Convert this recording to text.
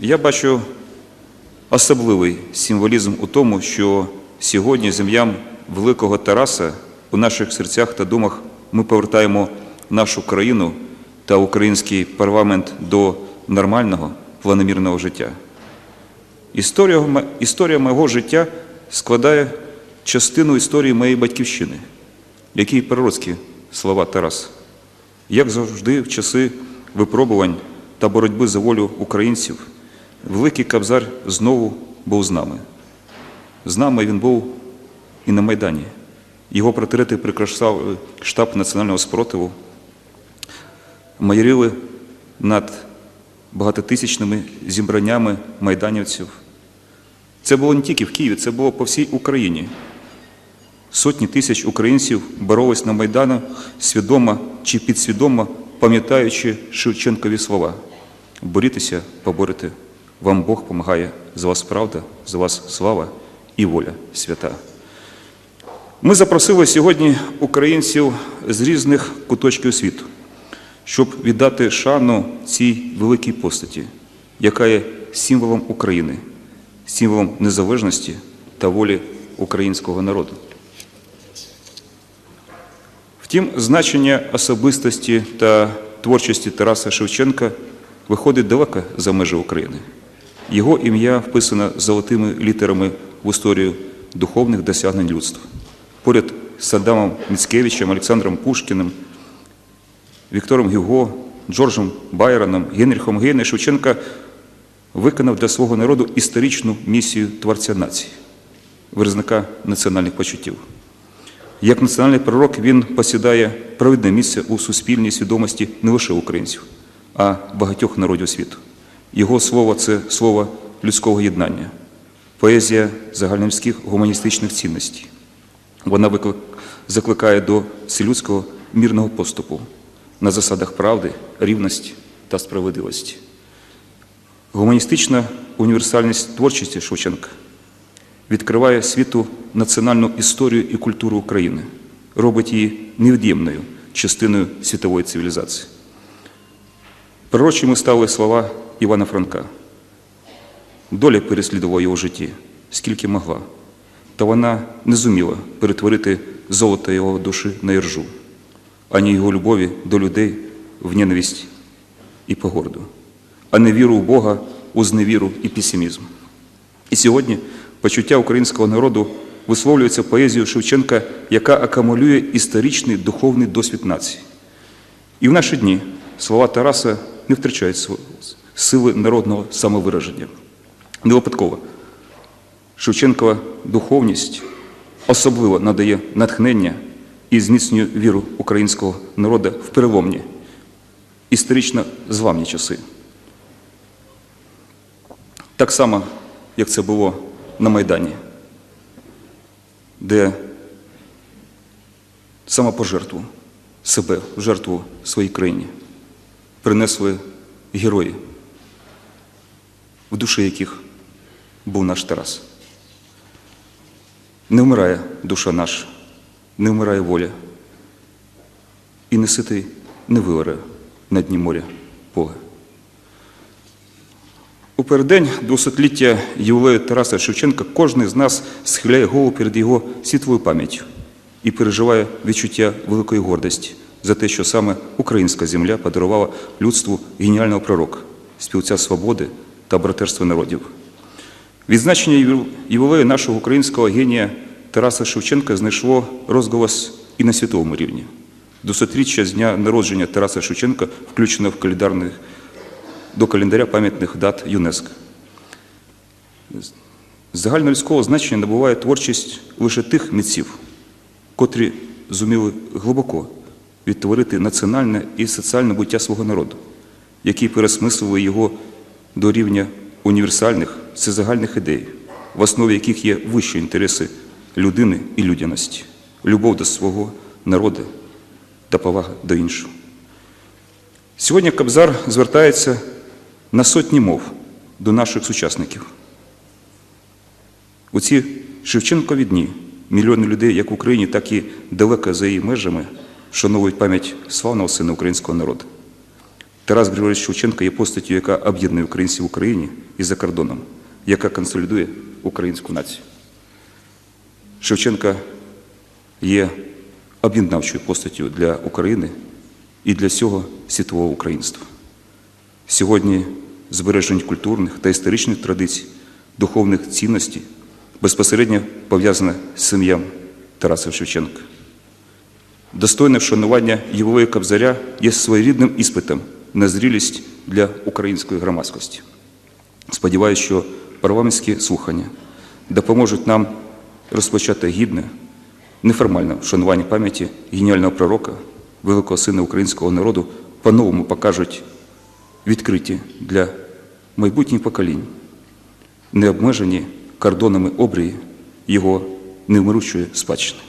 Я бачу особливий символізм у тому, що сьогодні землям великого Тараса у наших серцях та думах ми повертаємо нашу країну та український парламент до нормального планомірного життя. Історія, історія мого життя складає частину історії моєї батьківщини, які пророцькі слова Тараса. Як завжди, в часи випробувань та боротьби за волю українців, великий Кабзар знову був з нами. З нами він був і на Майдані. Його портрети прикрашав штаб національного спротиву, майорили над багатотисячними зібраннями майданівців. Це було не тільки в Києві, це було по всій Україні. Сотні тисяч українців боролись на Майданах свідомо чи підсвідомо, пам'ятаючи Шевченкові слова: борітеся, поборете, вам Бог помагає, за вас правда, за вас слава і воля свята. Ми запросили сьогодні українців з різних куточків світу, щоб віддати шану цій великій постаті, яка є символом України, символом незалежності та волі українського народу. Втім, значення особистості та творчості Тараса Шевченка виходить далеко за межі України. Його ім'я вписано золотими літерами в історію духовних досягнень людства. Поряд з Адамом Міцкевичем, Олександром Пушкіним, Віктором Гюго, Джорджем Байроном, Генріхом Гейне Шевченка виконав для свого народу історичну місію творця нації, виразника національних почуттів. Як національний пророк він посідає провідне місце у суспільній свідомості не лише українців, а багатьох народів світу. Його слово це слово людського єднання, поезія загальноміських гуманістичних цінностей. Вона закликає до вселюдського мірного поступу на засадах правди, рівності та справедливості. Гуманістична універсальність творчості Шевченка відкриває світу національну історію і культуру України, робить її невід'ємною частиною світової цивілізації. Пророчими стали слова Івана Франка. Доля переслідувала його в житті, скільки могла, та вона не зуміла перетворити золото його душі на іржу, ані його любові до людей в ненависть і погорду, а не віру в Бога у зневіру і песимізм. І сьогодні почуття українського народу висловлюється поезією Шевченка, яка акумулює історичний духовний досвід нації. І в наші дні слова Тараса не втрачають св- сили народного самовираження. Не випадково. Шевченкова духовність особливо надає натхнення і зміцнює віру українського народу в переломні, історично зламні часи. Так само, як це було на Майдані, де самопожертву себе жертву своїй країні принесли герої, в душі яких був наш Тарас. Не вмирає душа наша, не вмирає воля, і не ситий не виоре на дні моря поле. У переддень двосотліття ювілею Тараса Шевченка кожен з нас схиляє голову перед його світлою пам'яттю і переживає відчуття великої гордості за те, що саме українська земля подарувала людству геніального пророка, співця свободи та братерства народів. Відзначення юві- ювілею нашого українського генія Тараса Шевченка знайшло розголос і на світовому рівні. Досотріччя з дня народження Тараса Шевченка включено в календарних до календаря пам'ятних дат ЮНЕСКО. Загальнолюдського значення набуває творчість лише тих митців, котрі зуміли глибоко відтворити національне і соціальне буття свого народу, які пересмислили його до рівня універсальних всезагальних ідей, в основі яких є вищі інтереси людини і людяності, любов до свого народу та повага до іншого. Сьогодні Кобзар звертається на сотні мов до наших сучасників. У ці Шевченкові дні мільйони людей, як в Україні, так і далеко за її межами, вшановують пам'ять славного сина українського народу. Тарас Григорович Шевченко є постаттю, яка об'єднує українців в Україні і за кордоном, яка консолідує українську націю. Шевченка є об'єднавчою постаттю для України і для всього світового українства. Сьогодні збереження культурних та історичних традицій, духовних цінностей безпосередньо пов'язане з сім'ям Тараса Шевченка. Достойне вшанування Євової Кобзаря є своєрідним іспитом на зрілість для української громадськості. Сподіваюся, що парламентські слухання допоможуть нам розпочати гідне, неформальне вшанування пам'яті геніального пророка, великого сина українського народу, по-новому покажуть відкриті для майбутніх поколінь, не обмежені кордонами обрії його невмиручої спадщини.